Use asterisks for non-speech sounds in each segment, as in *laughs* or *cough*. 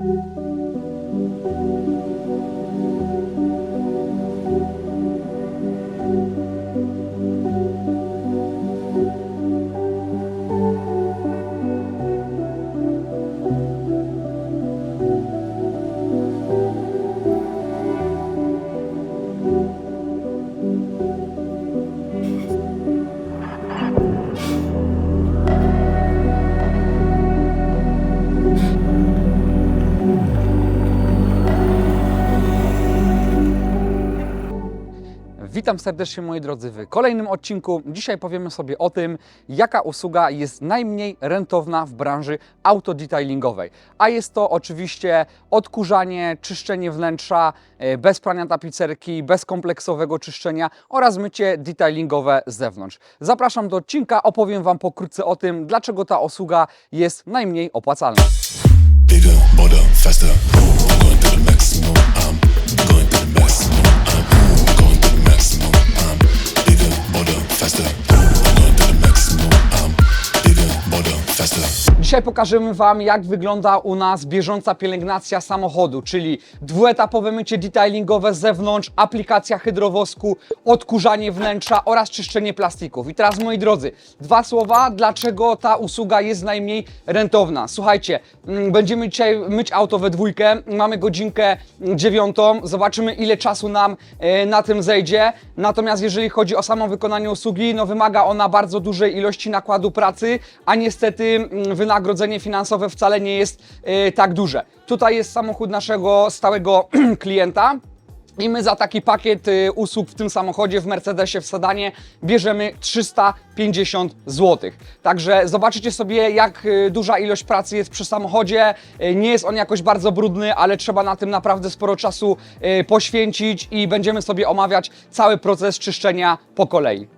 Thank you. Witam serdecznie moi drodzy w kolejnym odcinku. Dzisiaj powiemy sobie o tym, jaka usługa jest najmniej rentowna w branży autodetailingowej. A jest to oczywiście odkurzanie, czyszczenie wnętrza e, bez prania tapicerki, bez kompleksowego czyszczenia oraz mycie detailingowe z zewnątrz. Zapraszam do odcinka, opowiem Wam pokrótce o tym, dlaczego ta usługa jest najmniej opłacalna. Bigger, faster. Faster. Going to the maximum. I'm bigger, bolder, faster. Dzisiaj pokażemy Wam, jak wygląda u nas bieżąca pielęgnacja samochodu, czyli dwuetapowe mycie detailingowe z zewnątrz, aplikacja hydrowosku, odkurzanie wnętrza oraz czyszczenie plastików. I teraz, moi drodzy, dwa słowa, dlaczego ta usługa jest najmniej rentowna. Słuchajcie, mm, będziemy dzisiaj myć auto we dwójkę, mamy godzinkę dziewiątą, zobaczymy ile czasu nam e, na tym zejdzie. Natomiast jeżeli chodzi o samo wykonanie usługi, no wymaga ona bardzo dużej ilości nakładu pracy, a niestety mm, wynagrodzenie finansowe wcale nie jest e, tak duże. Tutaj jest samochód naszego stałego *clears throat* klienta. I my za taki pakiet y, usług w tym samochodzie, w Mercedesie, w sedanie bierzemy 350 zł. Także zobaczycie sobie, jak y, duża ilość pracy jest przy samochodzie. Y, Nie jest on jakoś bardzo brudny, ale trzeba na tym naprawdę sporo czasu y, poświęcić i będziemy sobie omawiać cały proces czyszczenia po kolei.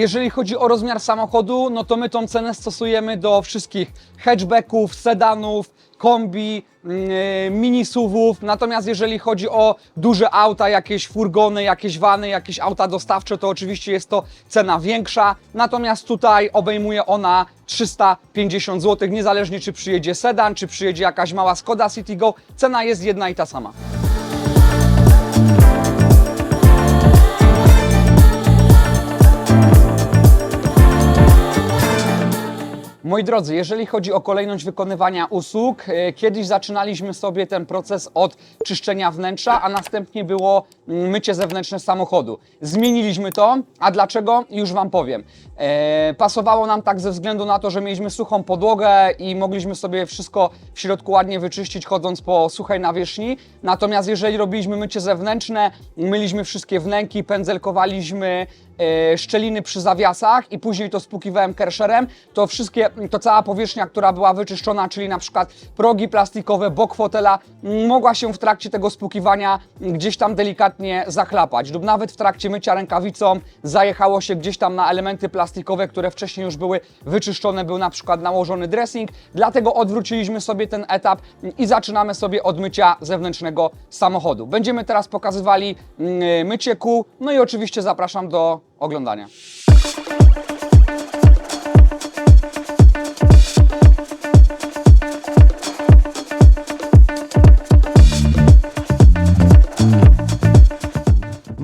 Jeżeli chodzi o rozmiar samochodu, no to my tą cenę stosujemy do wszystkich hatchbacków, sedanów, kombi, mm, e, mini SUVów. Natomiast jeżeli chodzi o duże auta, jakieś furgony, jakieś vany, jakieś auta dostawcze, to oczywiście jest to cena większa. Natomiast tutaj obejmuje ona 350 zł, niezależnie czy przyjedzie sedan, czy przyjedzie jakaś mała Skoda Citigo, cena jest jedna i ta sama. Moi drodzy, jeżeli chodzi o kolejność wykonywania usług, e, kiedyś zaczynaliśmy sobie ten proces od czyszczenia wnętrza, a następnie było mm, mycie zewnętrzne samochodu. Zmieniliśmy to, a dlaczego? Już Wam powiem. E, pasowało nam tak ze względu na to, że mieliśmy suchą podłogę i mogliśmy sobie wszystko w środku ładnie wyczyścić, chodząc po suchej nawierzchni. Natomiast jeżeli robiliśmy mycie zewnętrzne, myliśmy wszystkie wnęki, pędzelkowaliśmy szczeliny przy zawiasach i później to spłukiwałem kersherem, to wszystkie, to cała powierzchnia, która była wyczyszczona, czyli na przykład progi plastikowe, bok fotela, mogła się w trakcie tego spłukiwania gdzieś tam delikatnie zachlapać. Lub nawet w trakcie mycia rękawicą zajechało się gdzieś tam na elementy plastikowe, które wcześniej już były wyczyszczone, był na przykład nałożony dressing, dlatego odwróciliśmy sobie ten etap i zaczynamy sobie od mycia zewnętrznego samochodu. Będziemy teraz pokazywali mm, mycie kół, no i oczywiście zapraszam do oglądania.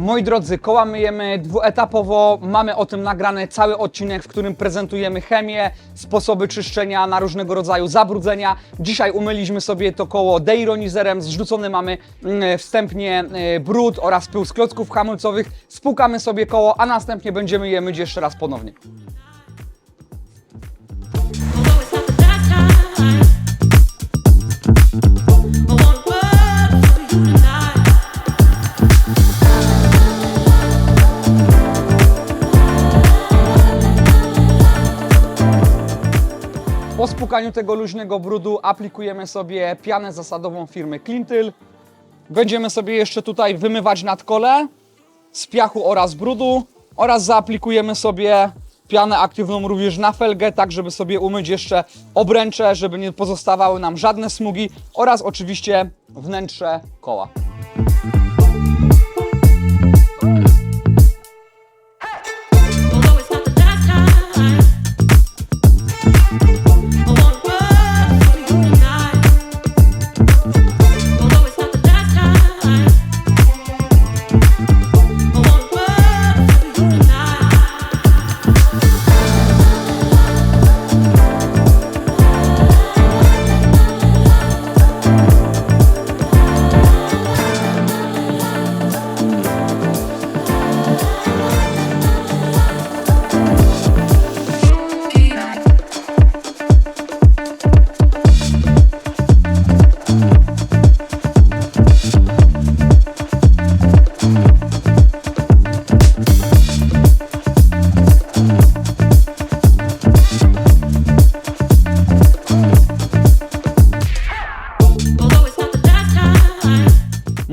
Moi drodzy, koła myjemy dwuetapowo. Mamy o tym nagrany cały odcinek, w którym prezentujemy chemię, sposoby czyszczenia na różnego rodzaju zabrudzenia. Dzisiaj umyliśmy sobie to koło deironizerem. Zrzucony mamy mm, wstępnie e, brud oraz pył z klocków hamulcowych. Spłukamy sobie koło, a następnie będziemy je myć jeszcze raz ponownie. Po spłukaniu tego luźnego brudu aplikujemy sobie pianę zasadową firmy Clintyl. Będziemy sobie jeszcze tutaj wymywać nadkole z piachu oraz brudu oraz zaaplikujemy sobie pianę aktywną również na felgę, tak żeby sobie umyć jeszcze obręcze, żeby nie pozostawały nam żadne smugi oraz oczywiście wnętrze koła.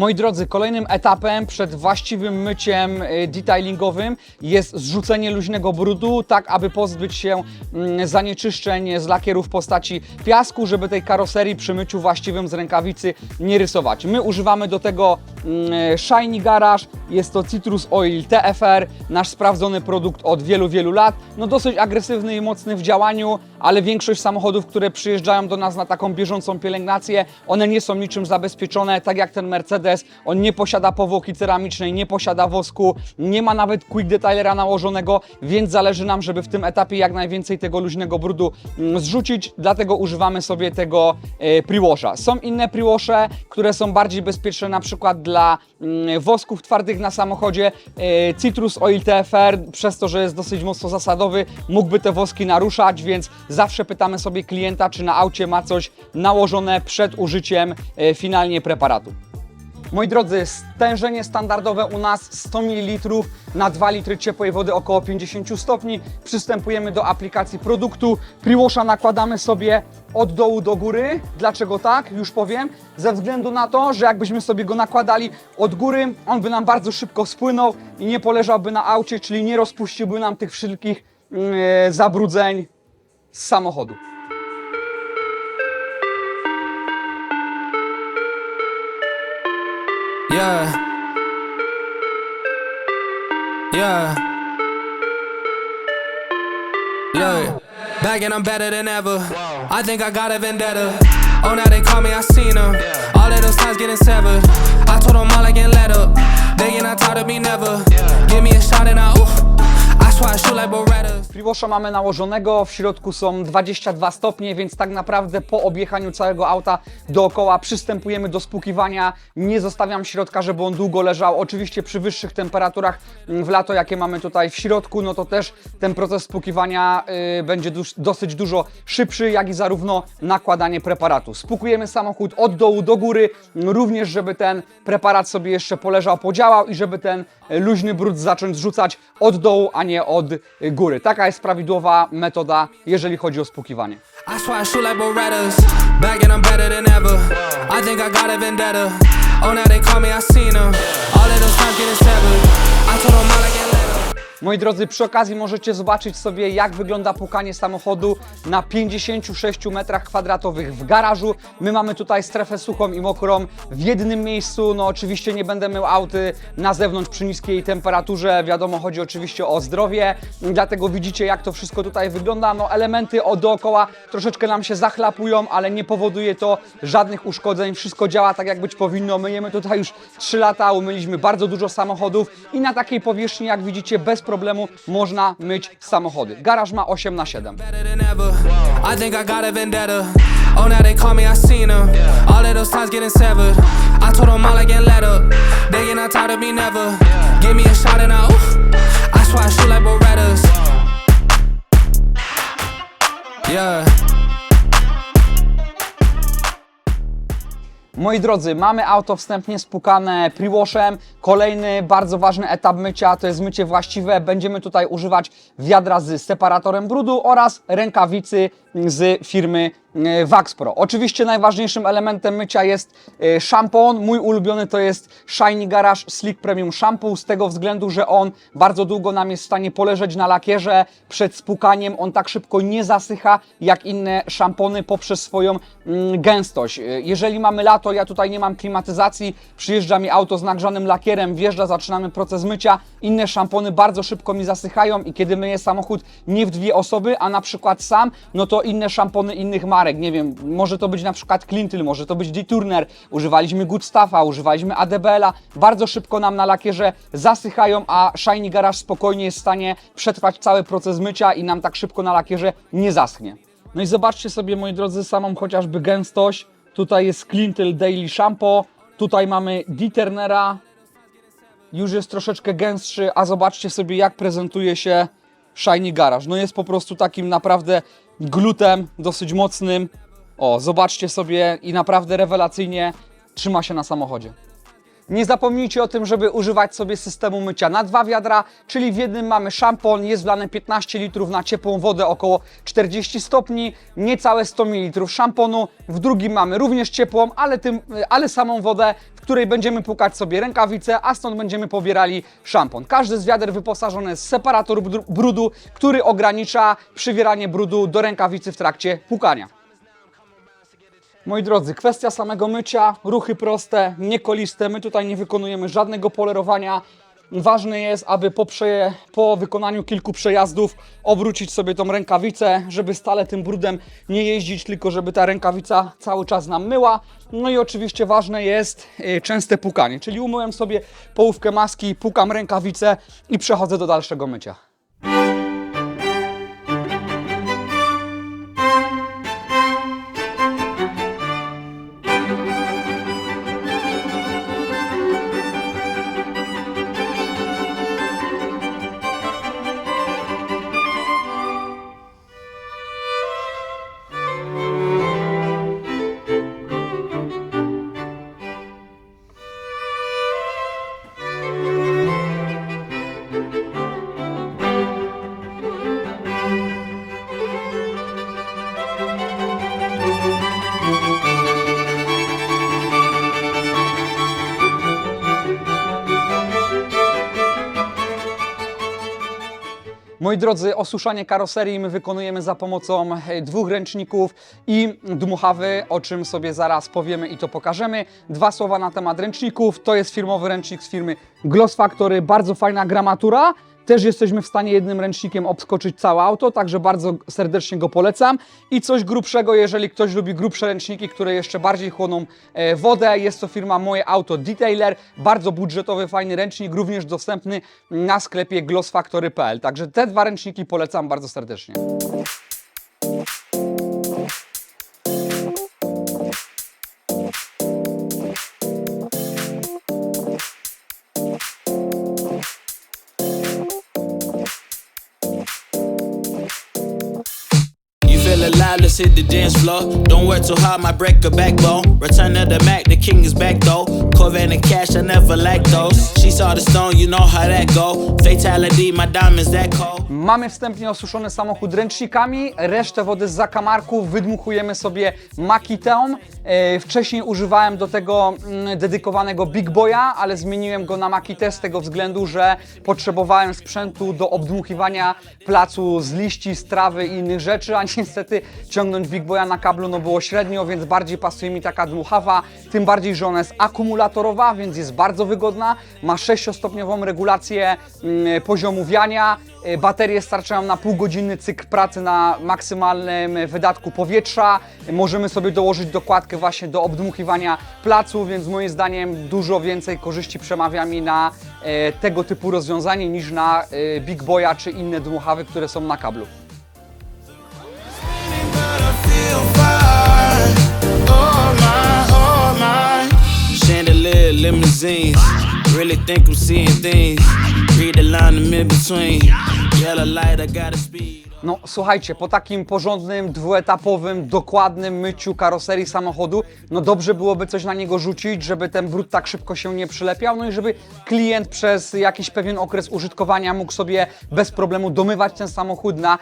Moi drodzy, kolejnym etapem przed właściwym myciem y, detailingowym jest zrzucenie luźnego brudu, tak aby pozbyć się mm, zanieczyszczeń z lakieru w postaci piasku, żeby tej karoserii przy myciu właściwym z rękawicy nie rysować. My używamy do tego mm, Shiny Garage, jest to Citrus Oil TFR, nasz sprawdzony produkt od wielu, wielu lat. No dosyć agresywny i mocny w działaniu, ale większość samochodów, które przyjeżdżają do nas na taką bieżącą pielęgnację, one nie są niczym zabezpieczone, tak jak ten Mercedes, on nie posiada powłoki ceramicznej, nie posiada wosku, nie ma nawet quick detailera nałożonego, więc zależy nam, żeby w tym etapie jak najwięcej tego luźnego brudu mm, zrzucić, dlatego używamy sobie tego e, pre-washa. Są inne pre-wasze, które są bardziej bezpieczne, na przykład dla mm, wosków twardych na samochodzie. E, Citrus Oil TFR, przez to, że jest dosyć mocno zasadowy, mógłby te woski naruszać, więc zawsze pytamy sobie klienta, czy na aucie ma coś nałożone przed użyciem e, finalnie preparatu. Moi drodzy, stężenie standardowe u nas 100 ml na 2 litry ciepłej wody około 50 stopni. Przystępujemy do aplikacji produktu. Priwasha nakładamy sobie od dołu do góry. Dlaczego tak? Już powiem. Ze względu na to, że jakbyśmy sobie go nakładali od góry, on by nam bardzo szybko spłynął i nie poleżałby na aucie, czyli nie rozpuściłby nam tych wszelkich mm, e, zabrudzeń samochodu. Yeah. Yeah. Look, back and I'm better than ever. I think I got a vendetta. Oh, now they call me, I seen them. All of those times getting severed. I told them all I can let up. They get not tired of me never. Yeah. Give me a shot and I, oof. Priwosza mamy nałożonego, w środku są 22 stopnie, więc tak naprawdę po objechaniu całego auta dookoła przystępujemy do spłukiwania. Nie zostawiam środka, żeby on długo leżał. Oczywiście przy wyższych temperaturach mm, w lato, jakie mamy tutaj w środku, no to też ten proces spłukiwania y, będzie dosyć dużo szybszy, jak i zarówno nakładanie preparatu. Spłukujemy samochód od dołu do góry, mm, również żeby ten preparat sobie jeszcze poleżał, podziałał i żeby ten luźny brud zacząć zrzucać od dołu, a nie od y, góry. Taka jest prawidłowa metoda, jeżeli chodzi o severed. I Moi drodzy, przy okazji możecie zobaczyć sobie, jak wygląda płukanie samochodu na 56 metrach kwadratowych w garażu. My mamy tutaj strefę suchą i mokrą w jednym miejscu. No oczywiście nie będę mył auty na zewnątrz przy niskiej temperaturze. Wiadomo, chodzi oczywiście o zdrowie. Dlatego widzicie, jak to wszystko tutaj wygląda. No elementy od dookoła troszeczkę nam się zachlapują, ale nie powoduje to żadnych uszkodzeń. Wszystko działa tak, jak być powinno. Myjemy tutaj już 3 lata, umyliśmy bardzo dużo samochodów i na takiej powierzchni, jak widzicie, bez problemu można myć samochody. Garaż ma 8 na 7 better than ever. I think I got a vendetta. Oh, now they call me, I seen them. All of those times getting severed. I told them all I can let up. They get not tired of me never. Give me a shot and I, oof. I swear I shoot like Berettas. Yeah. Moi drodzy, mamy auto wstępnie spłukane pre-washem. Kolejny bardzo ważny etap mycia to jest mycie właściwe. Będziemy tutaj używać wiadra z separatorem brudu oraz rękawicy z firmy e, Wax Pro. Oczywiście najważniejszym elementem mycia jest e, szampon. Mój ulubiony to jest Shiny Garage Slick Premium Shampoo z tego względu, że on bardzo długo nam jest w stanie poleżeć na lakierze przed spukaniem. On tak szybko nie zasycha jak inne szampony poprzez swoją mm, gęstość. E, Jeżeli mamy lato, ja tutaj nie mam klimatyzacji, przyjeżdża mi auto z nagrzanym lakierem, wjeżdża, zaczynamy proces mycia. Inne szampony bardzo szybko mi zasychają i kiedy myję samochód nie w dwie osoby, a na przykład sam, no to inne szampony innych marek, nie wiem, może to być na przykład Clintyl, może to być D-Turner, używaliśmy Good Stuffa, używaliśmy ADBL-a, bardzo szybko nam na lakierze zasychają, a Shiny Garage spokojnie jest w stanie przetrwać cały proces mycia i nam tak szybko na lakierze nie zaschnie. No i zobaczcie sobie, moi drodzy, samą chociażby gęstość. Tutaj jest Clintyl Daily Shampoo, tutaj mamy D-Turnera, już jest troszeczkę gęstszy, a zobaczcie sobie jak prezentuje się Shiny Garage. No jest po prostu takim naprawdę glutem dosyć mocnym. O, zobaczcie sobie i naprawdę rewelacyjnie trzyma się na samochodzie. Nie zapomnijcie o tym, żeby używać sobie systemu mycia na dwa wiadra, czyli w jednym mamy szampon, jest wlane 15 litrów na ciepłą wodę około 40 stopni, niecałe 100 ml szamponu, w drugim mamy również ciepłą, ale, tym, ale samą wodę, w której będziemy pukać sobie rękawice, a stąd będziemy pobierali szampon. Każdy z wiader wyposażony jest w separator br- brudu, który ogranicza przywieranie brudu do rękawicy w trakcie pukania. Moi drodzy, kwestia samego mycia, ruchy proste, niekoliste. My tutaj nie wykonujemy żadnego polerowania. Ważne jest, aby po, przeje, po wykonaniu kilku przejazdów obrócić sobie tą rękawicę, żeby stale tym brudem nie jeździć, tylko żeby ta rękawica cały czas nam myła. No i oczywiście ważne jest y, częste pukanie, czyli umyłem sobie połówkę maski, pukam rękawicę i przechodzę do dalszego mycia. Moi drodzy, osuszanie karoserii my wykonujemy za pomocą e, dwóch ręczników i dmuchawy, o czym sobie zaraz powiemy i to pokażemy. Dwa słowa na temat ręczników. To jest firmowy ręcznik z firmy Gloss Factory, bardzo fajna gramatura. Też jesteśmy w stanie jednym ręcznikiem obskoczyć całe auto, także bardzo serdecznie go polecam. I coś grubszego, jeżeli ktoś lubi grubsze ręczniki, które jeszcze bardziej chłoną e, wodę, jest to firma Moje Auto Detailer. Bardzo budżetowy, fajny ręcznik, również dostępny na sklepie glossfactory.pl. Także te dwa ręczniki polecam bardzo serdecznie. The dance floor. Don't work too hard, might break a backbone. Return of the Mac, the king is back though. Corvette and cash, I never lack those. She saw the stone, you know how that go. Fatality, my diamonds that cold. Mamy wstępnie osuszony samochód ręcznikami, resztę wody z zakamarku wydmuchujemy sobie makitą. E, wcześniej używałem do tego mm, dedykowanego Big Boya, ale zmieniłem go na makitę z tego względu, że potrzebowałem sprzętu do obdmuchiwania placu z liści, z trawy i innych rzeczy, a niestety ciągnąć Big Boya na kablu no było średnio, więc bardziej pasuje mi taka dmuchawa, tym bardziej, że ona jest akumulatorowa, więc jest bardzo wygodna, ma 6-stopniową regulację mm, poziomu wiania, E, Baterie starczają na półgodzinny cykl pracy na maksymalnym wydatku powietrza. Możemy sobie dołożyć dokładkę właśnie do obdmuchiwania placu, więc moim zdaniem dużo więcej korzyści przemawia mi na e, tego typu rozwiązanie niż na e, Big Boya czy inne dmuchawy, które są na kablu. Chandelier, limousines. Really think I'm seeing things. Read the line in between. Yellow light, I gotta speed. No słuchajcie, po takim porządnym, dwuetapowym, dokładnym myciu karoserii samochodu, no dobrze byłoby coś na niego rzucić, żeby ten brud tak szybko się nie przylepiał, no i żeby klient przez jakiś pewien okres użytkowania mógł sobie bez problemu domywać ten samochód na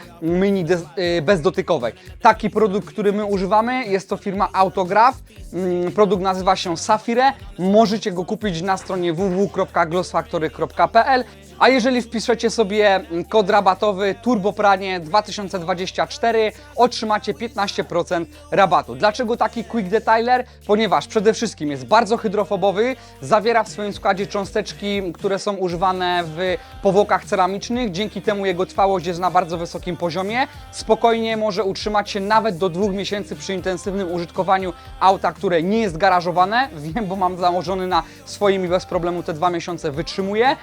des- y, bezdotykowej. Taki produkt, który my używamy, jest to firma Autograph. Mm, Produkt nazywa się Safire. Możecie go kupić na stronie www.glossfactory.pl a jeżeli wpiszecie sobie mm, kod rabatowy TURBOPRANIE 2024, otrzymacie 15% rabatu. Dlaczego taki quick detailer? Ponieważ przede wszystkim jest bardzo hydrofobowy, zawiera w swoim składzie cząsteczki, które są używane w powłokach ceramicznych, dzięki temu jego trwałość jest na bardzo wysokim poziomie. Spokojnie może utrzymać się nawet do dwóch miesięcy przy intensywnym użytkowaniu auta, które nie jest garażowane. *laughs* Wiem, bo mam założony na swoim i bez problemu te dwa miesiące wytrzymuje.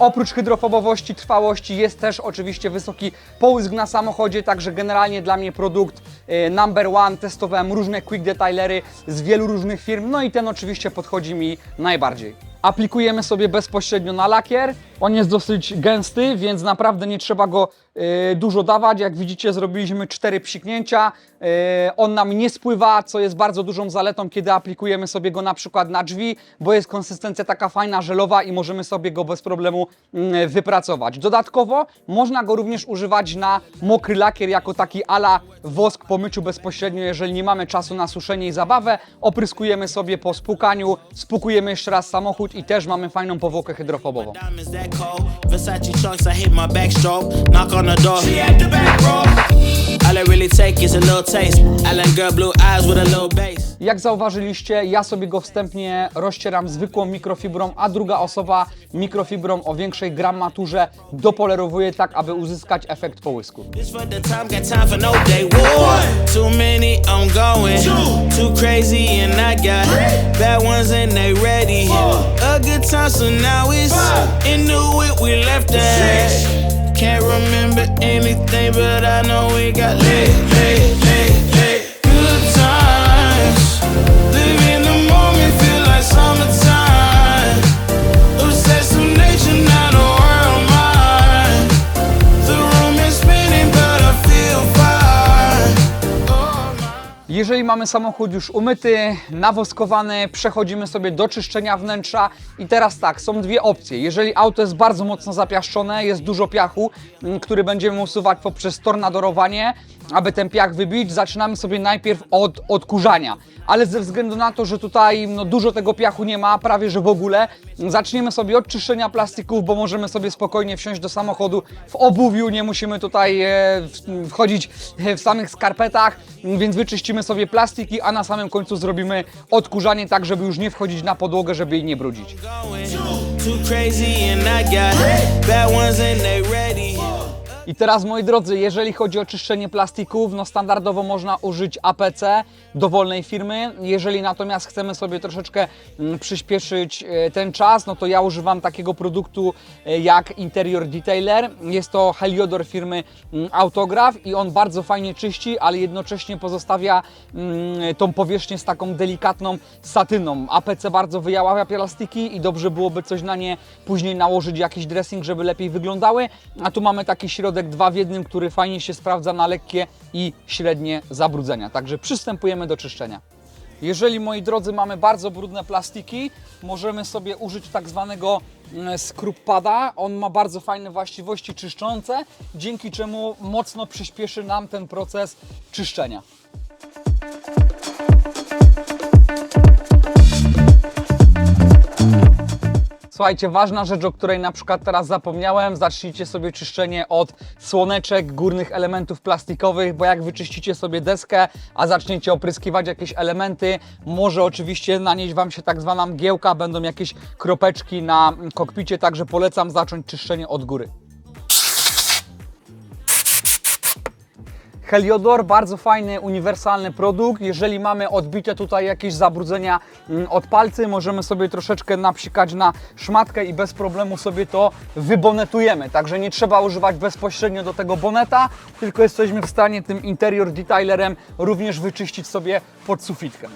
Oprócz hydrofobowości, trwałości jest też oczywiście wysoki połysk na samochodzie, także generalnie dla mnie produkt e, number one. Testowałem różne quick detailery z wielu różnych firm, no i ten oczywiście podchodzi mi najbardziej. Aplikujemy sobie bezpośrednio na lakier. On jest dosyć gęsty, więc naprawdę nie trzeba go e, dużo dawać. Jak widzicie, zrobiliśmy cztery psiknięcia. E, on nam nie spływa, co jest bardzo dużą zaletą, kiedy aplikujemy sobie go na przykład na drzwi, bo jest konsystencja taka fajna, żelowa i możemy sobie go bez problemu mm, wypracować. Dodatkowo można go również używać na mokry lakier jako taki ala wosk po myciu bezpośrednio, jeżeli nie mamy czasu na suszenie i zabawę. Opryskujemy sobie po spłukaniu, spłukujemy jeszcze raz samochód i też mamy fajną powłokę hydrofobową. Versace trunks, I hit my backstroke. Knock on the door. She at the back, bro. All I really take is a little taste. Island girl, blue eyes with a little bass. Jak zauważyliście, ja sobie go wstępnie rozcieram zwykłą mikrofibrą, a druga osoba mikrofibrą o większej grammaturze dopolerowuje tak, aby uzyskać efekt połysku. This for the time, got time for no day. War. Too many ongoing. Too crazy, and I got bad ones, and they ready. A good time, so now it's it. We left that. Can't remember anything, but I know we got lit, lit, lit. Jeżeli mamy samochód już umyty, nawoskowany, przechodzimy sobie do czyszczenia wnętrza i teraz tak, są dwie opcje. Jeżeli auto jest bardzo mocno zapiaszczone, jest dużo piachu, m, który będziemy usuwać poprzez tornadorowanie, aby ten piach wybić, zaczynamy sobie najpierw od odkurzania. Ale ze względu na to, że tutaj no, dużo tego piachu nie ma, prawie że w ogóle, zaczniemy sobie od czyszczenia plastików, bo możemy sobie spokojnie wsiąść do samochodu w obuwiu, nie musimy tutaj e, wchodzić e, w samych skarpetach, więc wyczyścimy sobie plastiki, a na samym końcu zrobimy odkurzanie tak, żeby już nie wchodzić na podłogę, żeby jej nie brudzić. I teraz moi drodzy, jeżeli chodzi o czyszczenie plastików, no standardowo można użyć APC dowolnej firmy. Jeżeli natomiast chcemy sobie troszeczkę mm, przyspieszyć e, ten czas, no to ja używam takiego produktu e, jak Interior Detailer. Jest to Heliodor firmy mm, Autograph i on bardzo fajnie czyści, ale jednocześnie pozostawia mm, tą powierzchnię z taką delikatną satyną. APC bardzo wyjaławia plastiki i dobrze byłoby coś na nie później nałożyć, jakiś dressing, żeby lepiej wyglądały. A tu mamy taki środek dwa w jednym, który fajnie się sprawdza na lekkie i średnie zabrudzenia. Także przystępujemy do czyszczenia. Jeżeli, moi drodzy, mamy bardzo brudne plastiki, możemy sobie użyć tak zwanego mm, scrub pada. On ma bardzo fajne właściwości czyszczące, dzięki czemu mocno przyspieszy nam ten proces czyszczenia. Słuchajcie, ważna rzecz, o której na przykład teraz zapomniałem, zacznijcie sobie czyszczenie od słoneczek, górnych elementów plastikowych, bo jak wyczyścicie sobie deskę, a zaczniecie opryskiwać jakieś elementy, może oczywiście nanieść Wam się tak zwana mgiełka, będą jakieś kropeczki na kokpicie, także polecam zacząć czyszczenie od góry. Heliodor, bardzo fajny, uniwersalny produkt. Jeżeli mamy odbite tutaj jakieś zabrudzenia mm, od palcy, możemy sobie troszeczkę napsikać na szmatkę i bez problemu sobie to wybonetujemy. Także nie trzeba używać bezpośrednio do tego boneta, tylko jesteśmy w stanie tym interior detailerem również wyczyścić sobie pod sufitkę.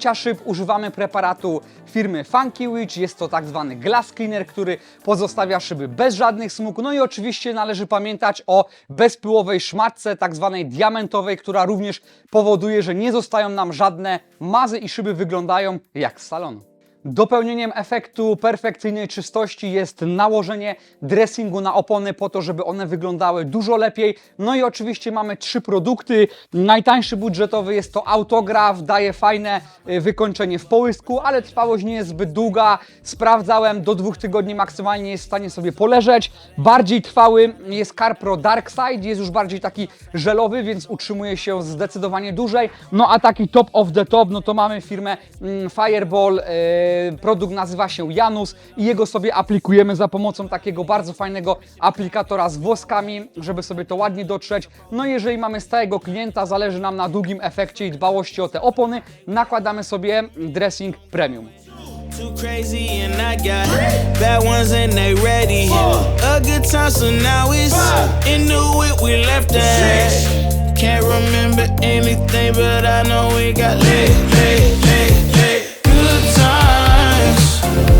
Mycia szyb używamy preparatu firmy Funky Witch. Jest to tak zwany glass cleaner, który pozostawia szyby bez żadnych smug. No i oczywiście należy pamiętać o bezpyłowej szmatce, tak zwanej diamentowej, która również powoduje, że nie zostają nam żadne mazy i szyby wyglądają jak z salonu. Dopełnieniem efektu perfekcyjnej czystości jest nałożenie dressingu na opony po to, żeby one wyglądały dużo lepiej. No i oczywiście mamy trzy produkty. Najtańszy budżetowy jest to autograf, daje fajne y, wykończenie w połysku, ale trwałość nie jest zbyt długa. Sprawdzałem, do dwóch tygodni maksymalnie jest w stanie sobie poleżeć. Bardziej trwały jest CarPro Dark Side, jest już bardziej taki żelowy, więc utrzymuje się zdecydowanie dłużej. No a taki top of the top, no to mamy firmę mm, Fireball, y, produkt nazywa się Janus i jego sobie aplikujemy za pomocą takiego bardzo fajnego aplikatora z włoskami, żeby sobie to ładnie dotrzeć. No i jeżeli mamy stałego klienta, zależy nam na długim efekcie i dbałości o te opony, nakładamy sobie dressing premium. Too crazy and I got bad ones and they ready. A good time, so now it's. We left that. Can't remember anything, but I know we got lit, lit, lit, lit. Good times,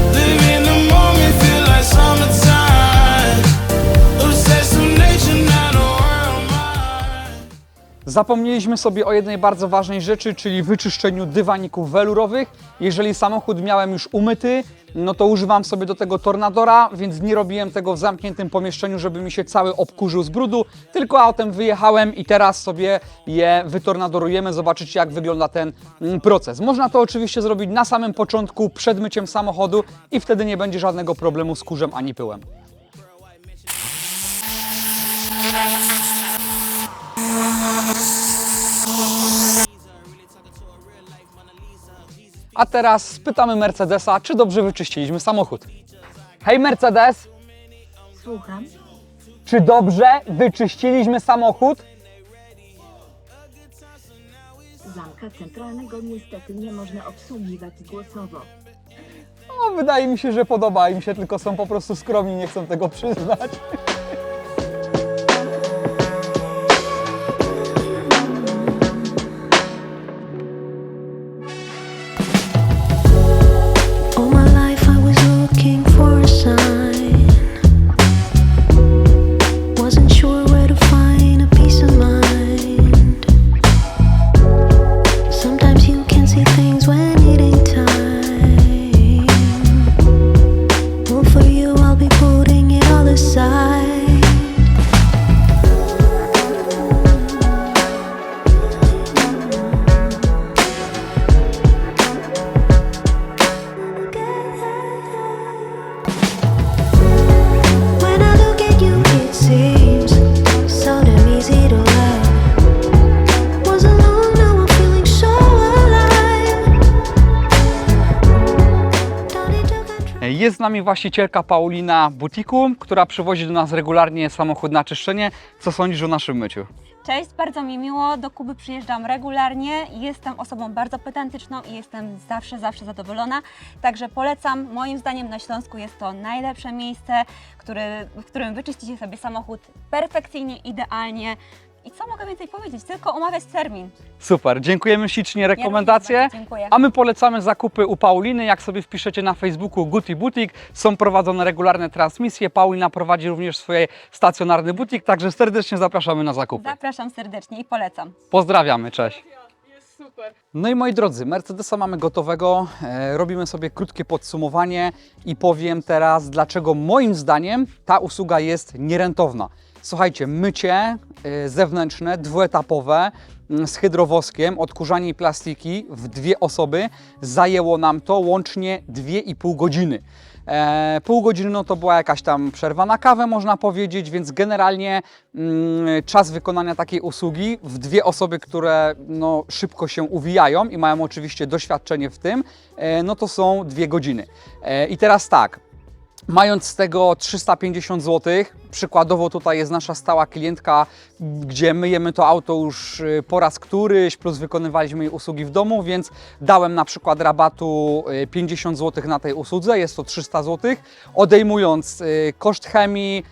Zapomnieliśmy sobie o jednej bardzo ważnej rzeczy, czyli wyczyszczeniu dywaników welurowych. Jeżeli samochód miałem już umyty, no to używam sobie do tego tornadora, więc nie robiłem tego w zamkniętym pomieszczeniu, żeby mi się cały obkurzył z brudu, tylko autem wyjechałem i teraz sobie je wytornadorujemy, zobaczycie jak wygląda ten mm, proces. Można to oczywiście zrobić na samym początku, przed myciem samochodu i wtedy nie będzie żadnego problemu z kurzem ani pyłem. A teraz spytamy Mercedesa, czy dobrze wyczyściliśmy samochód. Hej Mercedes, Słucham. czy dobrze wyczyściliśmy samochód? Zamka centralnego niestety nie można obsługiwać głosowo. No, wydaje mi się, że podoba im się, tylko są po prostu skromni, nie chcą tego przyznać. Jest z nami właścicielka Paulina Butiku, która przywozi do nas regularnie samochód na czyszczenie. Co sądzisz o naszym myciu? Cześć, bardzo mi miło. Do Kuby przyjeżdżam regularnie. Jestem osobą bardzo pedantyczną i jestem zawsze, zawsze zadowolona. Także polecam. Moim zdaniem na Śląsku jest to najlepsze miejsce, który, w którym wyczyścicie sobie samochód perfekcyjnie, idealnie. I co mogę więcej powiedzieć? Tylko omawiać termin. Super, dziękujemy ślicznie, rekomendacje. bardzo dziękuję. A my polecamy zakupy u Pauliny. Jak sobie wpiszecie na Facebooku Guti Butik, są prowadzone regularne transmisje. Paulina prowadzi również swój stacjonarny butik, także serdecznie zapraszamy na zakupy. Zapraszam serdecznie i polecam. Pozdrawiamy, cześć. No i moi drodzy, Mercedesa mamy gotowego. E, robimy sobie krótkie podsumowanie i powiem teraz, dlaczego moim zdaniem ta usługa jest nierentowna. Słuchajcie, mycie e, zewnętrzne, dwuetapowe mm, z hydrowoskiem, odkurzanie plastiki w dwie osoby zajęło nam to łącznie 2,5 godziny. E, pół godziny no to była jakaś tam przerwa na kawę, można powiedzieć, więc generalnie mm, czas wykonania takiej usługi w dwie osoby, które no, szybko się uwijają i mają oczywiście doświadczenie w tym, e, no to są dwie godziny. E, I teraz tak, Mając z tego 350 zł, przykładowo tutaj jest nasza stała klientka, gdzie myjemy to auto już y, po raz któryś, plus wykonywaliśmy jej usługi w domu, więc dałem na przykład rabatu y, 50 zł na tej usłudze, jest to 300 zł, odejmując y, koszt chemii,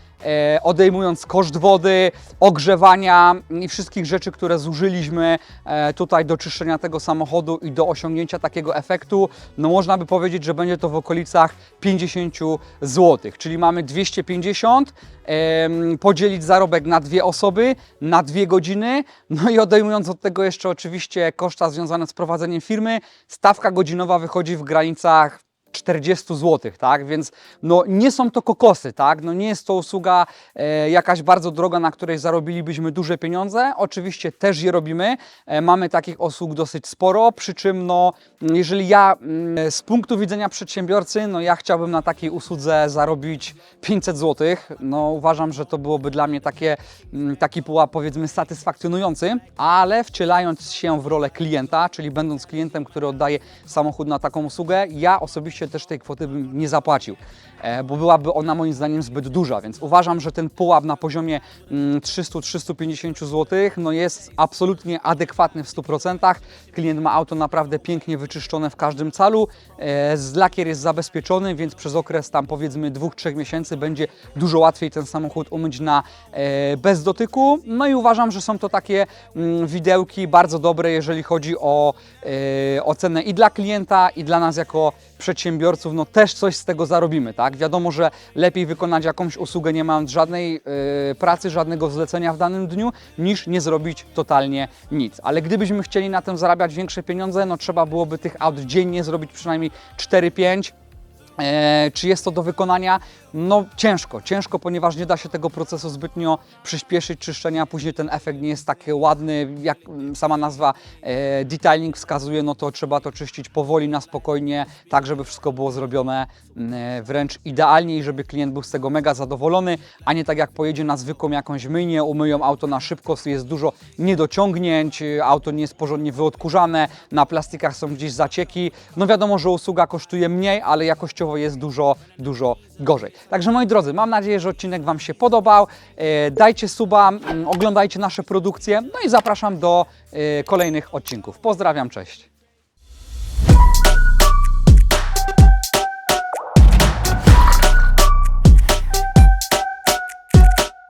odejmując koszt wody, ogrzewania i wszystkich rzeczy, które zużyliśmy e, tutaj do czyszczenia tego samochodu i do osiągnięcia takiego efektu, no można by powiedzieć, że będzie to w okolicach 50 zł, czyli mamy 250, em, podzielić zarobek na dwie osoby, na dwie godziny, no i odejmując od tego jeszcze oczywiście koszta związane z prowadzeniem firmy, stawka godzinowa wychodzi w granicach 40 zł, tak? Więc no, nie są to kokosy, tak? No, nie jest to usługa e, jakaś bardzo droga, na której zarobilibyśmy duże pieniądze. Oczywiście też je robimy. E, mamy takich usług dosyć sporo, przy czym no, jeżeli ja mm, z punktu widzenia przedsiębiorcy, no ja chciałbym na takiej usłudze zarobić 500 zł. No uważam, że to byłoby dla mnie takie, mm, taki pułap powiedzmy satysfakcjonujący, ale wcielając się w rolę klienta, czyli będąc klientem, który oddaje samochód na taką usługę, ja osobiście też tej kwoty bym nie zapłacił, bo byłaby ona moim zdaniem zbyt duża, więc uważam, że ten pułap na poziomie mm, 300-350 zł no jest absolutnie adekwatny w 100%. Klient ma auto naprawdę pięknie wyczyszczone w każdym calu, e, lakier jest zabezpieczony, więc przez okres tam powiedzmy 2-3 miesięcy będzie dużo łatwiej ten samochód umyć na e, bez dotyku. No i uważam, że są to takie mm, widełki bardzo dobre, jeżeli chodzi o e, ocenę i dla klienta, i dla nas jako przedsiębiorców, no też coś z tego zarobimy, tak? Wiadomo, że lepiej wykonać jakąś usługę nie mając żadnej e, pracy, żadnego zlecenia w danym dniu, niż nie zrobić totalnie nic. Ale gdybyśmy chcieli na tym zarabiać większe pieniądze, no trzeba byłoby tych aut dziennie zrobić przynajmniej 4-5, E, czy jest to do wykonania? No ciężko, ciężko, ponieważ nie da się tego procesu zbytnio przyspieszyć, czyszczenia, później ten efekt nie jest tak ładny, jak sama nazwa e, detailing wskazuje, no to trzeba to czyścić powoli, na spokojnie, tak żeby wszystko było zrobione e, wręcz idealnie i żeby klient był z tego mega zadowolony, a nie tak jak pojedzie na zwykłą jakąś myjnię, umyją auto na szybko, jest dużo niedociągnięć, auto nie jest porządnie wyodkurzane, na plastikach są gdzieś zacieki, no wiadomo, że usługa kosztuje mniej, ale jakościowo jest dużo, dużo gorzej. Także moi drodzy, mam nadzieję, że odcinek Wam się podobał. E, dajcie suba, oglądajcie nasze produkcje, no i zapraszam do e, kolejnych odcinków. Pozdrawiam, cześć.